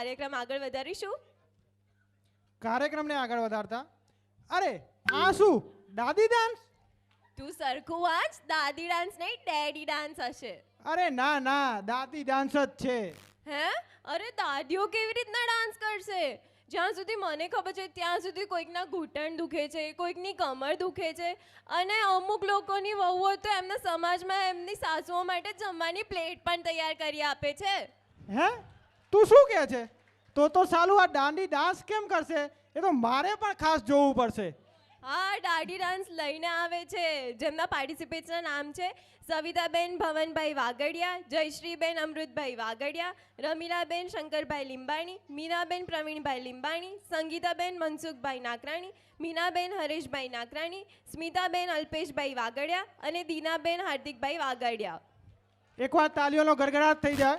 કાર્યક્રમ આગળ વધારીશું? કાર્યક્રમને આગળ વધારતા? અરે આ શું? દાદી ડાન્સ તું સરખું વાંચ દાદી ડાન્સ નહીં ડેડી ડાન્સ હશે. અરે ના ના દાદી ડાન્સ જ છે. હે? અરે દાદીઓ કેવી રીતના ડાન્સ કરશે? જ્યાં સુધી મને ખબર છે ત્યાં સુધી કોઈકના ઘૂંટણ દુખે છે કોઈકની કમર દુખે છે. અને અમુક લોકોની વહુઓ તો એમના સમાજમાં એમની સાસુઓ માટે જમવાની પ્લેટ પણ તૈયાર કરી આપે છે. હે? તું શું કહે છે? તો તો સાલું આ દાંડી ડાન્સ કેમ કરશે? એ તો મારે પણ ખાસ જોવું પડશે. હા દાડી ડાન્સ લઈને આવે છે. જેમના પાર્ટિસિપેટ્સના નામ છે સવિતાબેન ભવનભાઈ વાગડિયા જયશ્રીબેન અમૃતભાઈ વાગડિયા રમીલાબેન શંકરભાઈ લીંબાણી મીનાબેન પ્રવીણભાઈ લીંબાણી સંગીતાબેન મનસુખભાઈ નાકરાણી મીનાબેન હરેશભાઈ નાકરાણી સ્મિતાબેન અલ્પેશભાઈ વાગડિયા અને દીનાબેન હાર્દિકભાઈ વાગડિયા. એકવાર તાલીઓનો ગરગડાટ થઈ જાય.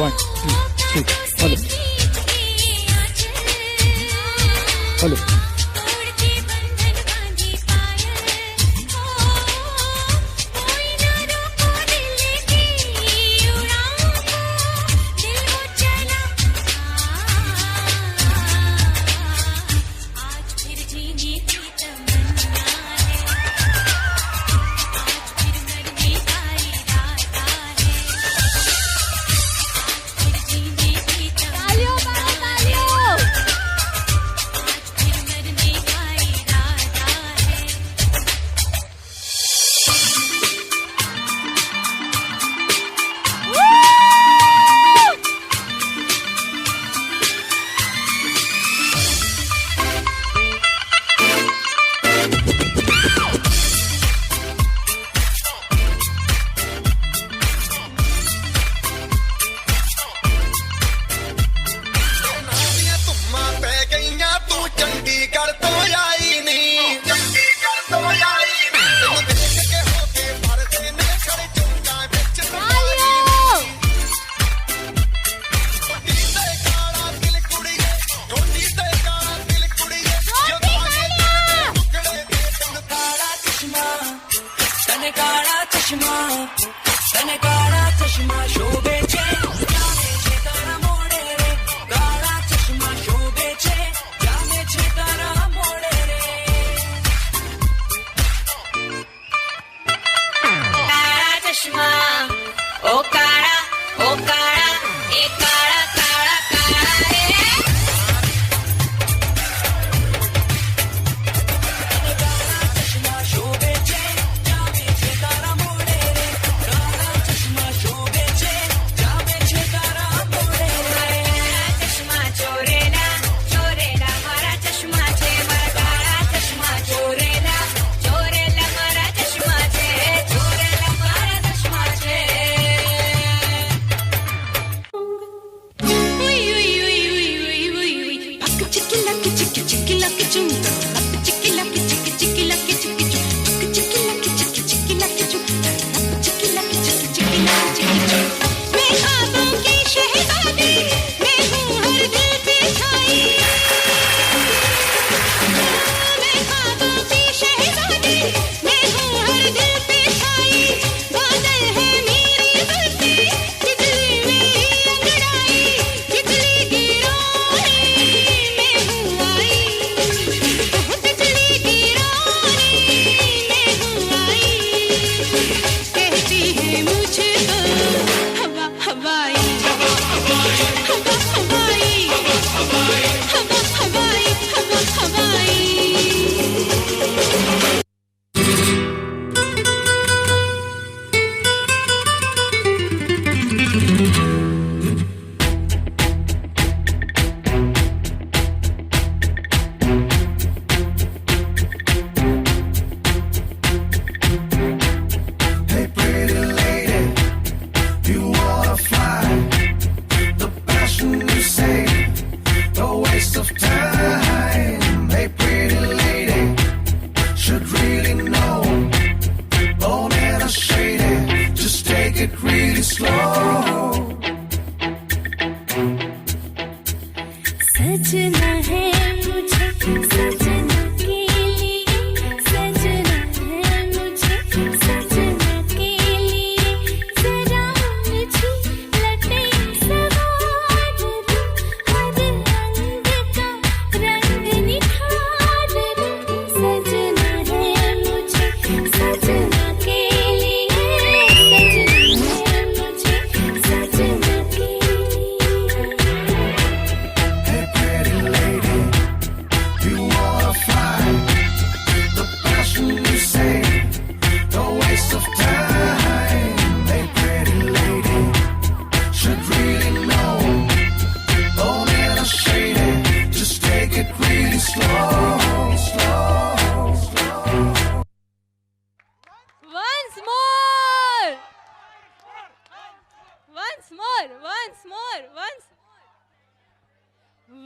One two three hello hello તને કાળા ચશ્મા, તને કાળા ચશ્મા શોભે છે. જામે છે તારા મોડે રે, કાળા ચશ્મા શોભે છે. જામે છે તારા મોડે રે. ચશ્મા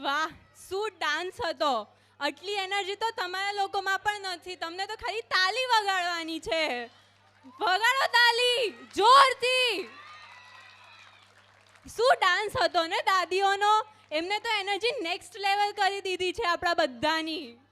વાહ, શું ડાન્સ હતો. આટલી એનર્જી તો તમારા લોકોમાં પણ નથી. તમને તો ખાલી તાલી વગાડવાની છે. વગાડો તાલી, જોરથી. શું ડાન્સ હતો ને દાદીઓનો? એમને તો એનર્જી નેક્સ્ટ લેવલ કરી દીધી છે આપણા બધાની.